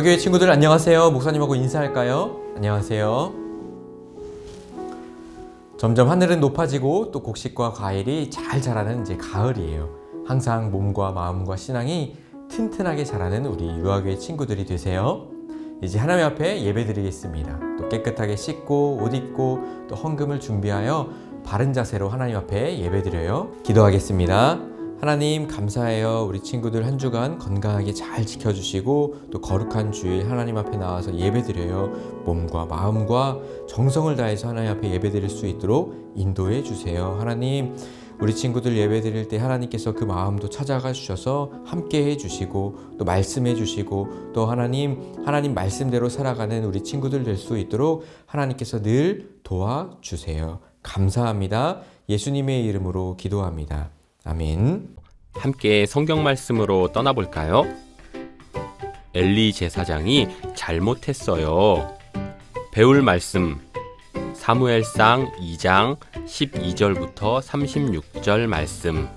유아교회 친구들 안녕하세요. 목사님하고 인사할까요? 안녕하세요. 점점 하늘은 높아지고 또 곡식과 과일이 잘 자라는 이제 가을이에요. 항상 몸과 마음과 신앙이 튼튼하게 자라는 우리 유아교회 친구들이 되세요. 이제 하나님 앞에 예배드리겠습니다. 또 깨끗하게 씻고 옷 입고 또 헌금을 준비하여 바른 자세로 하나님 앞에 예배드려요. 기도하겠습니다. 하나님 감사해요. 우리 친구들 한 주간 건강하게 잘 지켜주시고 또 거룩한 주일 하나님 앞에 나와서 예배드려요. 몸과 마음과 정성을 다해서 하나님 앞에 예배드릴 수 있도록 인도해 주세요. 하나님 우리 친구들 예배 드릴 때 하나님께서 그 마음도 찾아가 주셔서 함께 해 주시고 또 말씀해 주시고 또 하나님 하나님 말씀대로 살아가는 우리 친구들 될 수 있도록 하나님께서 늘 도와 주세요. 감사합니다. 예수님의 이름으로 기도합니다. 아멘. 함께 성경 말씀으로 떠나볼까요? 엘리 제사장이 잘못했어요. 배울 말씀 사무엘상 2장 12절부터 36절 말씀.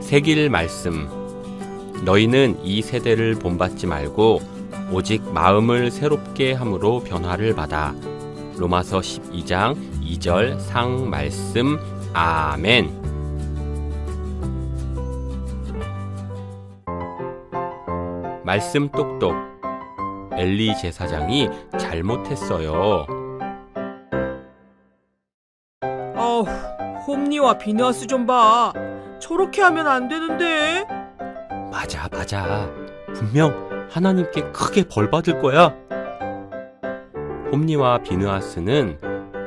새길 말씀. 너희는 이 세대를 본받지 말고 오직 마음을 새롭게 함으로 변화를 받아. 로마서 12장 2절 상 말씀. 아멘. 말씀 똑똑. 엘리 제사장이 잘못했어요. 아우, 홈니와 비너스 좀 봐. 저렇게 하면 안 되는데. 맞아, 맞아. 분명 하나님께 크게 벌 받을 거야. 홈니와 비느하스는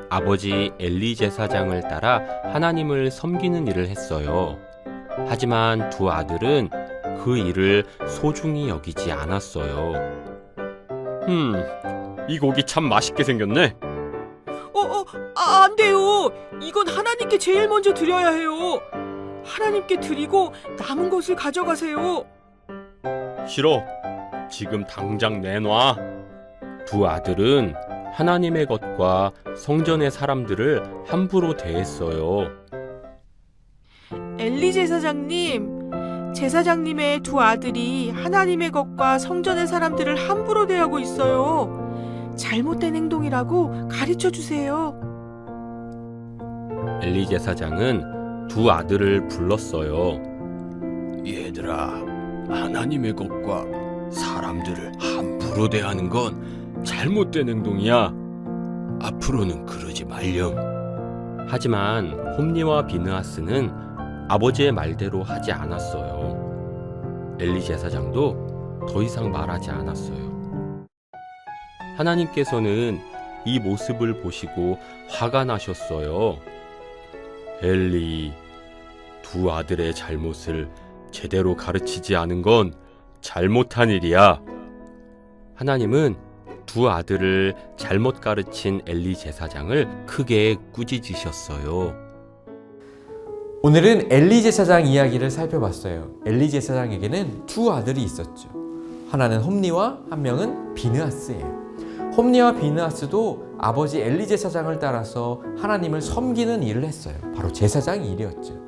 아버지 엘리 제사장을 따라 하나님을 섬기는 일을 했어요. 하지만 두 아들은 그 일을 소중히 여기지 않았어요. 음, 이 고기 참 맛있게 생겼네. 어, 어, 아, 안 돼요. 이건 하나님께 제일 먼저 드려야 해요. 하나님께 드리고 남은 것을 가져가세요. 싫어. 지금 당장 내놔. 두 아들은 하나님의 것과 성전의 사람들을 함부로 대했어요. 엘리 제사장님, 제사장님의 두 아들이 하나님의 것과 성전의 사람들을 함부로 대하고 있어요. 잘못된 행동이라고 가르쳐 주세요. 엘리 제사장은 두 아들을 불렀어요. 얘들아, 하나님의 것과 사람들을 함부로 대하는 건 잘못된 행동이야. 앞으로는 그러지 말렴. 하지만 홈니와 비느하스는 아버지의 말대로 하지 않았어요. 엘리 제사장도 더 이상 말하지 않았어요. 하나님께서는 이 모습을 보시고 화가 나셨어요. 엘리, 두 아들의 잘못을 제대로 가르치지 않은 건 잘못한 일이야. 하나님은 두 아들을 잘못 가르친 엘리 제사장을 크게 꾸짖으셨어요. 오늘은 엘리 제 사장 이야기를 살펴봤어요. 엘리 제 사장에게는 두 아들이 있었죠. 하나는 홈니와 한 명은 비느하스예요. 홈니와 비느하스도 아버지 엘리 제 사장을 따라서 하나님을 섬기는 일을 했어요. 바로 제사장 일이었죠.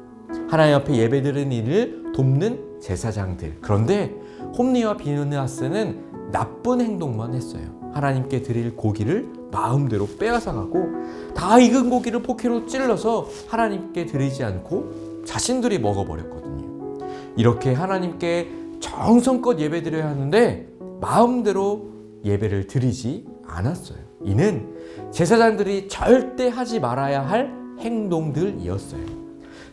하나님 앞에 예배드리는 일을 돕는 제사장들. 그런데 홈니와 비느하스는 나쁜 행동만 했어요. 하나님께 드릴 고기를 마음대로 빼앗아 가고 다 익은 고기를 포키로 찔러서 하나님께 드리지 않고 자신들이 먹어버렸거든요. 이렇게 하나님께 정성껏 예배드려야 하는데 마음대로 예배를 드리지 않았어요. 이는 제사장들이 절대 하지 말아야 할 행동들이었어요.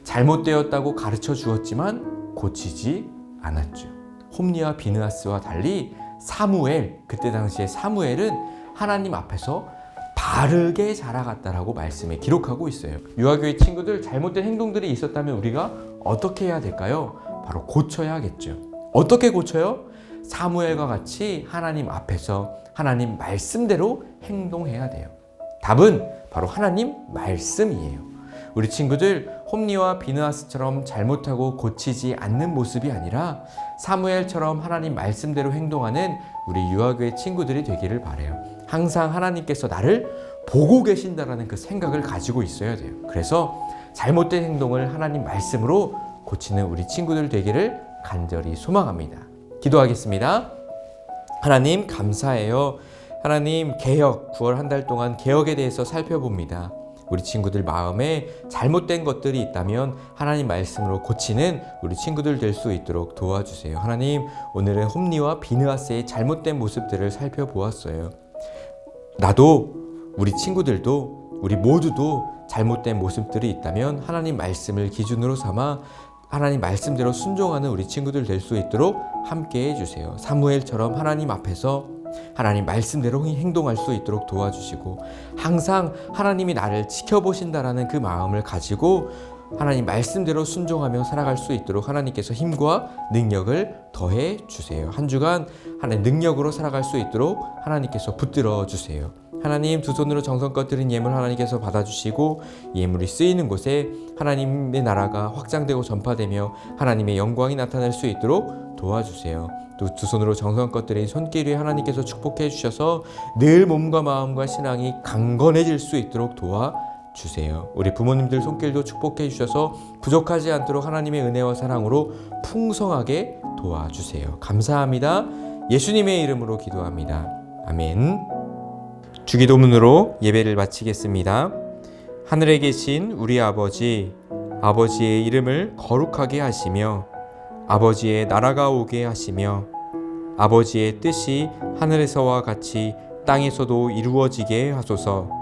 잘못되었다고 가르쳐 주었지만 고치지 않았죠. 홈니와 비느하스와 달리 사무엘 그때 당시에 사무엘은 하나님 앞에서 바르게 자라갔다라고 말씀에 기록하고 있어요. 유아교회 친구들 잘못된 행동들이 있었다면 우리가 어떻게 해야 될까요? 바로 고쳐야겠죠. 어떻게 고쳐요? 사무엘과 같이 하나님 앞에서 하나님 말씀대로 행동해야 돼요. 답은 바로 하나님 말씀이에요. 우리 친구들 홈니와 비느하스처럼 잘못하고 고치지 않는 모습이 아니라 사무엘처럼 하나님 말씀대로 행동하는 우리 유아교회 친구들이 되기를 바래요. 항상 하나님께서 나를 보고 계신다라는 그 생각을 가지고 있어야 돼요. 그래서 잘못된 행동을 하나님 말씀으로 고치는 우리 친구들 되기를 간절히 소망합니다. 기도하겠습니다. 하나님 감사해요. 하나님 개혁 9월 한 달 동안 개혁에 대해서 살펴봅니다. 우리 친구들 마음에 잘못된 것들이 있다면 하나님 말씀으로 고치는 우리 친구들 될 수 있도록 도와주세요. 하나님 오늘은 홈니와 비느하스의 잘못된 모습들을 살펴보았어요. 나도 우리 친구들도 우리 모두도 잘못된 모습들이 있다면 하나님 말씀을 기준으로 삼아 하나님 말씀대로 순종하는 우리 친구들 될 수 있도록 함께 해주세요. 사무엘처럼 하나님 앞에서 하나님 말씀대로 행동할 수 있도록 도와주시고 항상 하나님이 나를 지켜보신다라는 그 마음을 가지고 하나님 말씀대로 순종하며 살아갈 수 있도록 하나님께서 힘과 능력을 더해 주세요. 한 주간 하나님 능력으로 살아갈 수 있도록 하나님께서 붙들어 주세요. 하나님 두 손으로 정성껏 드린 예물 하나님께서 받아주시고 예물이 쓰이는 곳에 하나님의 나라가 확장되고 전파되며 하나님의 영광이 나타날 수 있도록 도와주세요. 또또두 손으로 정성껏 드린 손길 위에 하나님께서 축복해 주셔서 늘 몸과 마음과 신앙이 강건해질 수 있도록 도와 주세요. 우리 부모님들 손길도 축복해 주셔서 부족하지 않도록 하나님의 은혜와 사랑으로 풍성하게 도와주세요. 감사합니다. 예수님의 이름으로 기도합니다. 아멘. 주기도문으로 예배를 마치겠습니다. 하늘에 계신 우리 아버지, 아버지의 이름을 거룩하게 하시며, 아버지의 나라가 오게 하시며, 아버지의 뜻이 하늘에서와 같이 땅에서도 이루어지게 하소서.